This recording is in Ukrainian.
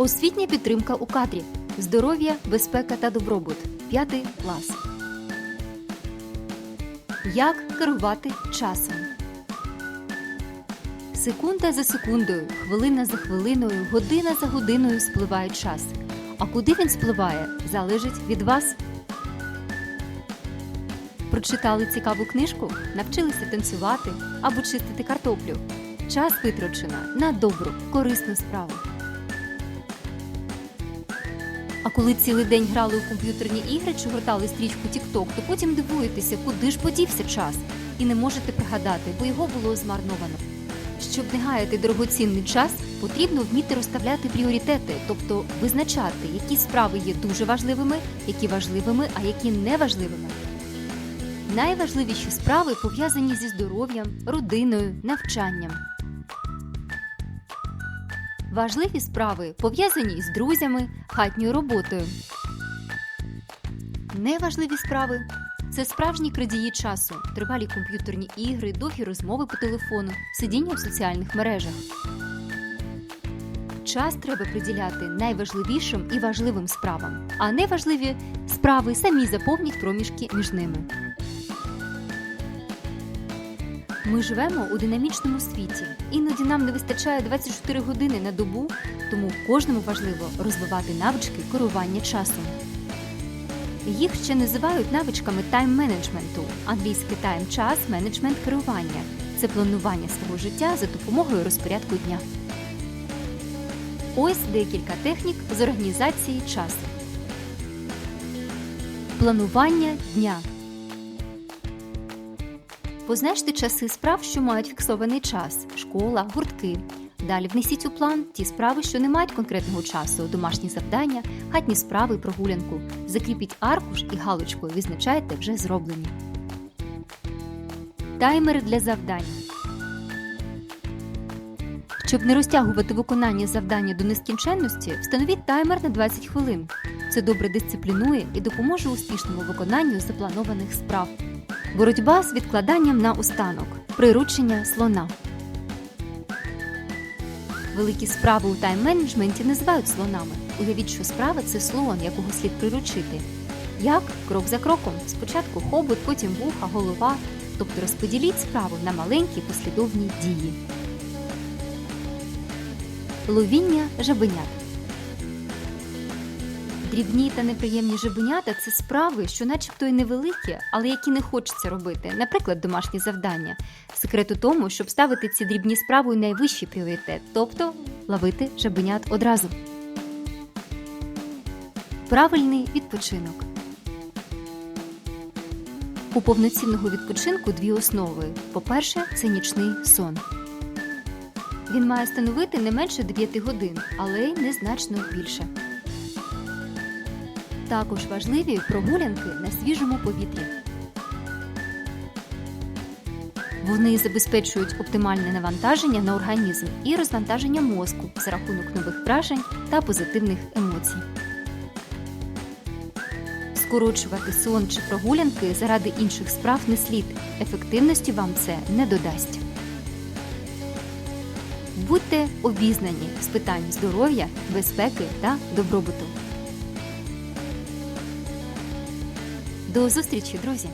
Освітня підтримка у кадрі. Здоров'я, безпека та добробут. П'ятий клас. Як керувати часом? Секунда за секундою, хвилина за хвилиною, година за годиною спливає час. А куди він спливає, залежить від вас. Прочитали цікаву книжку, навчилися танцювати або чистити картоплю. Час витрачено на добру, корисну справу. А коли цілий день грали у комп'ютерні ігри чи гортали стрічку TikTok, то потім дивуєтеся, куди ж подівся час, і не можете пригадати, бо його було змарновано. Щоб не гаяти дорогоцінний час, потрібно вміти розставляти пріоритети, тобто визначати, які справи є дуже важливими, які важливими, а які неважливими. Найважливіші справи пов'язані зі здоров'ям, родиною, навчанням. Важливі справи пов'язані із друзями, хатньою роботою. Неважливі справи це справжні крадії часу, тривалі комп'ютерні ігри, довгі розмови по телефону, сидіння в соціальних мережах. Час треба приділяти найважливішим і важливим справам, а неважливі справи самі заповнять проміжки між ними. Ми живемо у динамічному світі. Іноді нам не вистачає 24 години на добу, тому кожному важливо розвивати навички керування часом. Їх ще називають навичками тайм-менеджменту, англійський тайм час, менеджмент керування. Це планування свого життя за допомогою розпорядку дня. Ось декілька технік з організації часу. Планування дня. Позначте часи справ, що мають фіксований час школа, гуртки. Далі внесіть у план ті справи, що не мають конкретного часу, домашні завдання, хатні справи, прогулянку. Закріпіть аркуш і галочкою відзначайте вже зроблені. Таймери для завдань. Щоб не розтягувати виконання завдання до нескінченності, встановіть таймер на 20 хвилин. Це добре дисциплінує і допоможе успішному виконанню запланованих справ. Боротьба з відкладанням на останок. Приручення слона. Великі справи у тайм-менеджменті називають слонами. Уявіть, що справа це слон, якого слід приручити. Як? Крок за кроком. Спочатку хобот, потім вуха, голова. Тобто розподіліть справу на маленькі послідовні дії. Ловіння жабенят. Дрібні та неприємні жабенята це справи, що начебто й невеликі, але які не хочеться робити, наприклад, домашні завдання. Секрет у тому, щоб ставити ці дрібні справи у найвищий пріоритет, тобто ловити жабенят одразу. Правильний відпочинок. У повноцінного відпочинку дві основи. По-перше, це нічний сон. Він має становити не менше 9 годин, але й незначно більше. Також важливі прогулянки на свіжому повітрі. Вони забезпечують оптимальне навантаження на організм і розвантаження мозку за рахунок нових вражень та позитивних емоцій. Скорочувати сон чи прогулянки заради інших справ не слід. Ефективності вам це не додасть. Будьте обізнані з питань здоров'я, безпеки та добробуту. До зустрічі, друзі!